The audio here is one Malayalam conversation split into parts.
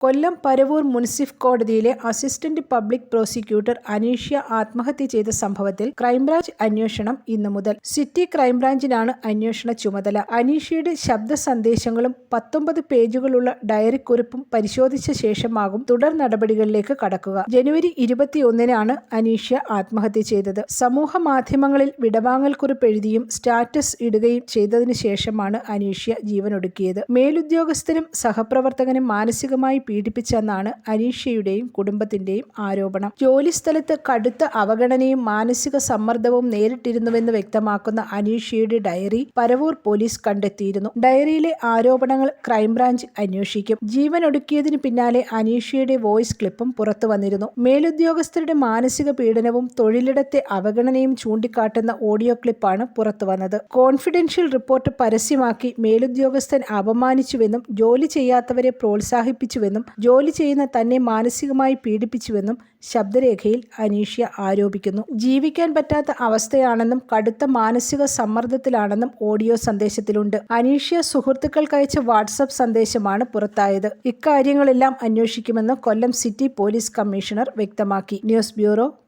കൊല്ലം പരവൂർ മുൻസിഫ് കോടതിയിലെ അസിസ്റ്റന്റ് പബ്ലിക് പ്രോസിക്യൂട്ടർ അനീഷ്യ ആത്മഹത്യ ചെയ്ത സംഭവത്തിൽ ക്രൈംബ്രാഞ്ച് അന്വേഷണം ഇന്നു മുതൽ. സിറ്റി ക്രൈംബ്രാഞ്ചിനാണ് അന്വേഷണ ചുമതല. അനീഷ്യയുടെ ശബ്ദ സന്ദേശങ്ങളും പത്തൊമ്പത് പേജുകളുള്ള ഡയറി കുറിപ്പും പരിശോധിച്ച ശേഷമാകും തുടർ നടപടികളിലേക്ക് കടക്കുക. ജനുവരി ഇരുപത്തിയൊന്നിനാണ് അനീഷ്യ ആത്മഹത്യ ചെയ്തത്. സമൂഹ മാധ്യമങ്ങളിൽ വിടവാങ്ങൽ കുറിപ്പ് എഴുതിയും സ്റ്റാറ്റസ് ഇടുകയും ചെയ്തതിനു ശേഷമാണ് അനീഷ്യ ജീവനൊടുക്കിയത്. മേലുദ്യോഗസ്ഥനും സഹപ്രവർത്തകനും മാനസികമായി പീഡിപ്പിച്ചെന്നാണ് അനീഷയുടെയും കുടുംബത്തിന്റെയും ആരോപണം. ജോലിസ്ഥലത്ത് കടുത്ത അവഗണനയും മാനസിക സമ്മർദ്ദവും നേരിട്ടിരുന്നുവെന്ന് വ്യക്തമാക്കുന്ന അനീഷയുടെ ഡയറി പരവൂർ പോലീസ് കണ്ടെത്തിയിരുന്നു. ഡയറിയിലെ ആരോപണങ്ങൾ ക്രൈംബ്രാഞ്ച് അന്വേഷിക്കും. ജീവൻ ഒടുക്കിയതിന് പിന്നാലെ അനീഷയുടെ വോയിസ് ക്ലിപ്പും പുറത്തു വന്നിരുന്നു. മേലുദ്യോഗസ്ഥരുടെ മാനസിക പീഡനവും തൊഴിലിടത്തെ അവഗണനയും ചൂണ്ടിക്കാട്ടുന്ന ഓഡിയോ ക്ലിപ്പാണ് പുറത്തു വന്നത്. കോൺഫിഡൻഷ്യൽ റിപ്പോർട്ട് പരസ്യമാക്കി മേലുദ്യോഗസ്ഥൻ അപമാനിച്ചുവെന്നും ജോലി ചെയ്യാത്തവരെ പ്രോത്സാഹിപ്പിച്ചുവെന്നും ജോലി ചെയ്യുന്ന തന്നെ മാനസികമായി പീഡിപ്പിച്ചുവെന്നും ശബ്ദരേഖയിൽ അനീഷ്യ ആരോപിക്കുന്നു. ജീവിക്കാൻ പറ്റാത്ത അവസ്ഥയാണെന്നും കടുത്ത മാനസിക സമ്മർദ്ദത്തിലാണെന്നും ഓഡിയോ സന്ദേശത്തിലുണ്ട്. അനീഷ്യ സുഹൃത്തുക്കൾക്കയച്ച വാട്സപ്പ് സന്ദേശമാണ് പുറത്തായത്. ഇക്കാര്യങ്ങളെല്ലാം അന്വേഷിക്കുമെന്ന് കൊല്ലം സിറ്റി പോലീസ് കമ്മീഷണർ വ്യക്തമാക്കി. News bureau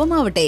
ആവട്ടെ